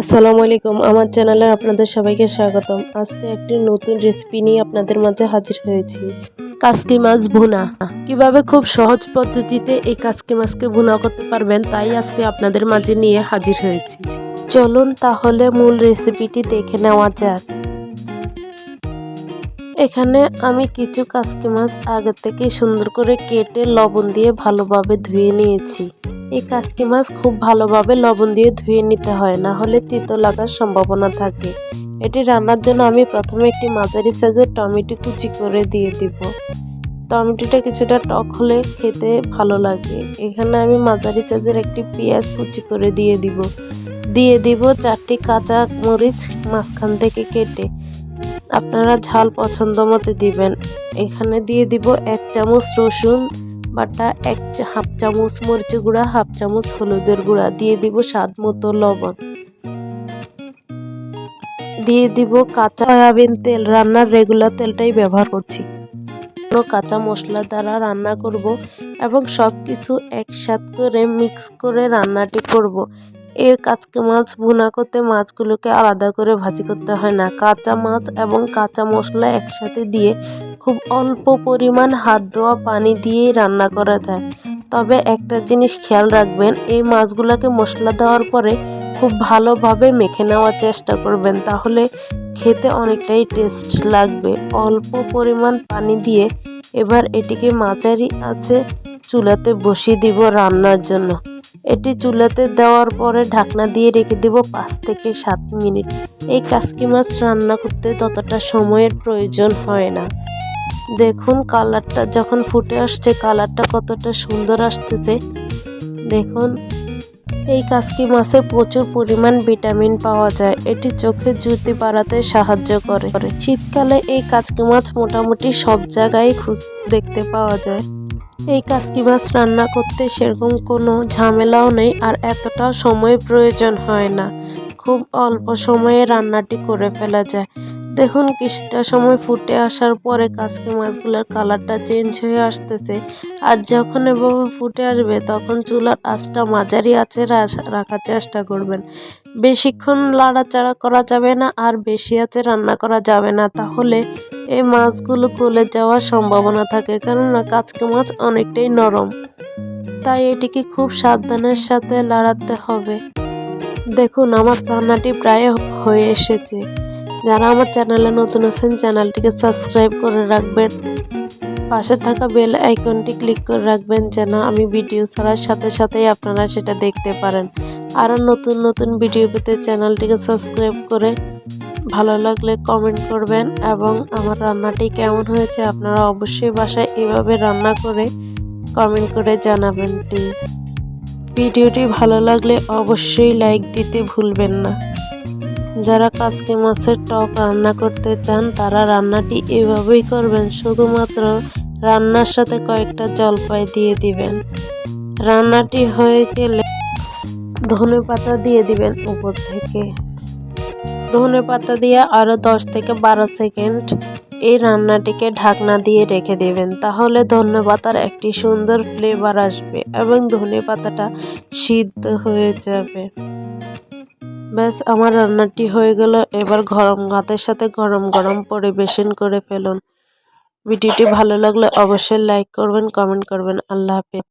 আসসালামু আলাইকুম, আমার চ্যানেলে আপনাদের সবাইকে স্বাগতম। আজকে একটি নতুন রেসিপি নিয়ে আপনাদের মাঝে হাজির হয়েছি। কাসকি মাছ ভুনা। কীভাবে খুব সহজ পদ্ধতিতে এই কাসকি মাছকে ভুনা করতে পারবেন, তাই আজকে আপনাদের মাঝে নিয়ে হাজির হয়েছি। চলুন তাহলে মূল রেসিপিটি দেখে নেওয়া যাক। এখানে আমি কিছু কাসকি মাছ আগে থেকে সুন্দর করে কেটে লবণ দিয়ে ভালোভাবে ধুয়ে নিয়েছি। এই কাসকি মাছ খুব ভালোভাবে লবণ দিয়ে ধুয়ে নিতে হয়, না হলে তিতো লাগার সম্ভাবনা থাকে। এটি রান্নার জন্য আমি প্রথমে একটি মাঝারি সাইজের টমেটো কুচি করে দিয়ে দিব। টমেটোটা কিছুটা টক হলে খেতে ভালো লাগে। এখানে আমি মাঝারি সাইজের একটি পেঁয়াজ কুচি করে দিয়ে দিব। দিয়ে দিব চারটি কাঁচা মরিচ মাঝখান থেকে কেটে। আপনারা ঝাল পছন্দ মতো দিবেন। এখানে দিয়ে দিব এক চামচ রসুন বাটা এক হাফ চামচ মরিচ গুঁড়া, হাফ চামচ হলুদের গুঁড়া। দিয়ে দিব স্বাদ মতো লবণ। দিয়ে দিব কাঁচা সয়াবিন তেল। রান্নার রেগুলার তেলটাই ব্যবহার করছি। কাঁচা মশলা দ্বারা রান্না করব এবং সব কিছু একসাথ করে মিক্স করে রান্নাটি করব। এই কাচকে মাছ ভুনা করতে মাছগুলোকে আলাদা করে ভাজি করতে হয় না। কাঁচা মাছ এবং কাঁচা মশলা একসাথে দিয়ে খুব অল্প পরিমাণ হাত ধোয়া পানি দিয়েই রান্না করা যায়। তবে একটা জিনিস খেয়াল রাখবেন, এই মাছগুলোকে মশলা দেওয়ার পরে খুব ভালোভাবে মেখে নেওয়ার চেষ্টা করবেন, তাহলে খেতে অনেকটাই টেস্ট লাগবে। অল্প পরিমাণ পানি দিয়ে এবার এটিকে মাঝারি আছে চুলাতে বসিয়ে দিব রান্নার জন্য। এটি চুলাতে দেওয়ার পরে ঢাকনা দিয়ে রেখে দেব পাঁচ থেকে সাত মিনিট। এই কাসকি মাছ রান্না করতে ততটা সময়ের প্রয়োজন হয় না। দেখুন কালারটা যখন ফুটে আসছে, কালারটা কতটা সুন্দর আসতেছে। দেখুন, এই কাসকি মাছে প্রচুর পরিমাণ ভিটামিন পাওয়া যায়। এটি চোখের জ্যোতি বাড়াতে সাহায্য করে। শীতকালে এই কাসকি মাছ মোটামুটি সব জায়গায় খুঁজ দেখতে পাওয়া যায়। এই কাসকি মাছ রান্না করতে সেরকম কোনো ঝামেলাও নেই আর এতটাও সময় প্রয়োজন হয় না। খুব অল্প সময়ে রান্নাটি করে ফেলা যায়। দেখুন কিছুটা সময় ফুটে আসার পরে কাসকি মাছগুলোর কালারটা চেঞ্জ হয়ে আসতেছে। আর যখন এভাবে ফুটে আসবে, তখন চুলার আঁচটা মাঝারি আছে রাখার চেষ্টা করবেন। বেশিক্ষণ লাড়াচাড়া করা যাবে না আর বেশি আছে রান্না করা যাবে না। তাহলে এই মাছগুলো গলে যাওয়ার সম্ভাবনা থাকে, কেননা কাচকে মাছ অনেকটাই নরম। তাই এটিকে খুব সাবধানের সাথে লাড়াতে হবে। দেখুন, আমার রান্নাটি প্রায় হয়ে এসেছে। যারা আমার চ্যানেলে নতুন আছেন, চ্যানেলটিকে সাবস্ক্রাইব করে রাখবেন। পাশে থাকা বেল আইকনটি ক্লিক করে রাখবেন, যেন আমি ভিডিও ছাড়ার সাথে সাথেই আপনারা সেটা দেখতে পারেন। আরও নতুন নতুন ভিডিও পেতে চ্যানেলটিকে সাবস্ক্রাইব করে ভালো লাগলে কমেন্ট করবেন এবং আমার রান্নাটি কেমন হয়েছে আপনারা অবশ্যই বাসায় এভাবে রান্না করে কমেন্ট করে জানাবেন প্লিজ ভিডিওটি ভালো লাগলে অবশ্যই লাইক দিতে ভুলবেন না। যারা কাচকে মাছের টক রান্না করতে চান, তারা রান্নাটি এভাবেই করবেন। শুধুমাত্র রান্নার সাথে কয়েকটা জলপাই দিয়ে দিবেন। রান্নাটি হয়ে গেলে ধনে পাতা দিয়ে দিবেন উপর থেকে। ধনে পাতা দিয়ে আরও দশ থেকে বারো সেকেন্ড এই রান্নাটিকে ঢাকনা দিয়ে রেখে দেবেন। তাহলে ধনে পাতার একটি সুন্দর ফ্লেভার আসবে এবং ধনে পাতাটা সিদ্ধ হয়ে যাবে। ব্যাস, আমার রান্নাটি হয়ে গেল। এবার গরম ভাতের সাথে গরম গরম পরিবেশন করে ফেলুন। ভিডিওটি ভালো লাগলে অবশ্যই লাইক করবেন কমেন্ট করবেন। আল্লাহ হাফেজ।